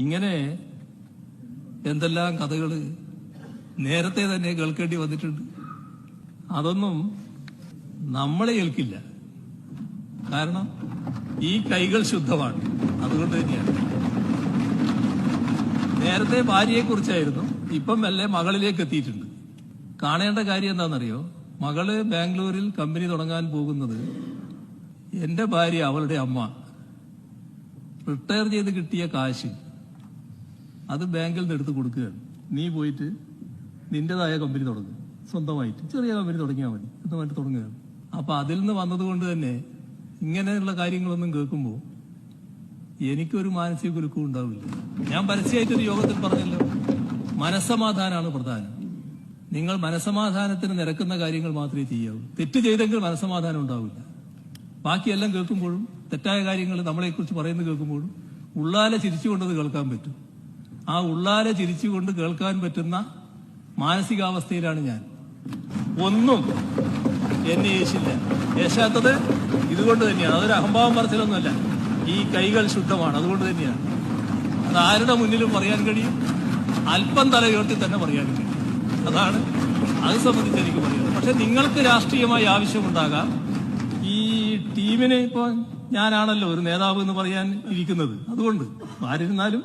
ഇങ്ങനെ എന്തെല്ലാം കഥകൾ നേരത്തെ തന്നെ കേൾക്കേണ്ടി വന്നിട്ടുണ്ട്. അതൊന്നും നമ്മളെ ഏൽക്കില്ല. കാരണം ഈ കൈകൾ ശുദ്ധമാണ്. അതുകൊണ്ട് തന്നെയാണ്. നേരത്തെ ഭാര്യയെക്കുറിച്ചായിരുന്നു. ഇപ്പം മെല്ലെ മകളിലേക്ക് എത്തിയിട്ടുണ്ട്. കാണേണ്ട കാര്യം എന്താണെന്നറിയോ? മകൾ ബാംഗ്ലൂരിൽ കമ്പനി തുടങ്ങാൻ പോകുന്നത് എന്റെ ഭാര്യ അവളുടെ അമ്മ. റിട്ടയർ ചെയ്ത് കിട്ടിയ കാശ് അത് ബാങ്കിൽ നിന്ന് എടുത്ത് കൊടുക്കുകയാണ് നീ പോയിട്ട് നിന്റേതായ കമ്പനി തുടങ്ങും. സ്വന്തമായിട്ട്. ചെറിയ കമ്പനി തുടങ്ങിയാൽ മതി. സ്വന്തമായിട്ട് തുടങ്ങുകയാണ് അപ്പൊ അതിൽ നിന്ന് വന്നതുകൊണ്ട് തന്നെ ഇങ്ങനെയുള്ള കാര്യങ്ങളൊന്നും കേൾക്കുമ്പോൾ എനിക്കൊരു മാനസിക കുലുക്കം ഉണ്ടാവില്ല. ഞാൻ പരസ്യമായിട്ടൊരു യോഗത്തിൽ പറഞ്ഞല്ലോ. മനസ്സമാധാനമാണ് പ്രധാനം. നിങ്ങൾ മനസ്സമാധാനത്തിന് നിരക്കുന്ന കാര്യങ്ങൾ മാത്രമേ ചെയ്യാവൂ. തെറ്റ് ചെയ്തെങ്കിൽ മനസ്സമാധാനം ഉണ്ടാവില്ല. ബാക്കിയെല്ലാം കേൾക്കുമ്പോഴും തെറ്റായ കാര്യങ്ങൾ നമ്മളെക്കുറിച്ച് പറയുന്നത് കേൾക്കുമ്പോഴും ഉള്ളാലെ ചിരിച്ചുകൊണ്ടത് കേൾക്കാൻ പറ്റും. ആ ഉള്ളാലെ ചിരിച്ചുകൊണ്ട് കേൾക്കാൻ പറ്റുന്ന മാനസികാവസ്ഥയിലാണ് ഞാൻ. ഒന്നും എന്നെ യേശില്ല യേശാത്തത് ഇതുകൊണ്ട് തന്നെയാണ്. അതൊരു അഹംഭാവം പറച്ചിലൊന്നുമല്ല. ഈ കൈകൾ ശുദ്ധമാണ്. അതുകൊണ്ട് തന്നെയാണ്. അത് ആരുടെ മുന്നിലും പറയാൻ കഴിയും? അല്പം തല ഉയർത്തി തന്നെ പറയാൻ കഴിയും. അതാണ് അത് സംബന്ധിച്ച് എനിക്ക് പറയുന്നത് പക്ഷെ നിങ്ങൾക്ക് രാഷ്ട്രീയമായി ആവശ്യമുണ്ടാകാം. ഈ ടീമിനെ ഇപ്പോൾ ഞാനാണല്ലോ ഒരു നേതാവ് എന്ന് പറയാൻ ഇരിക്കുന്നത്. അതുകൊണ്ട് ആരിരുന്നാലും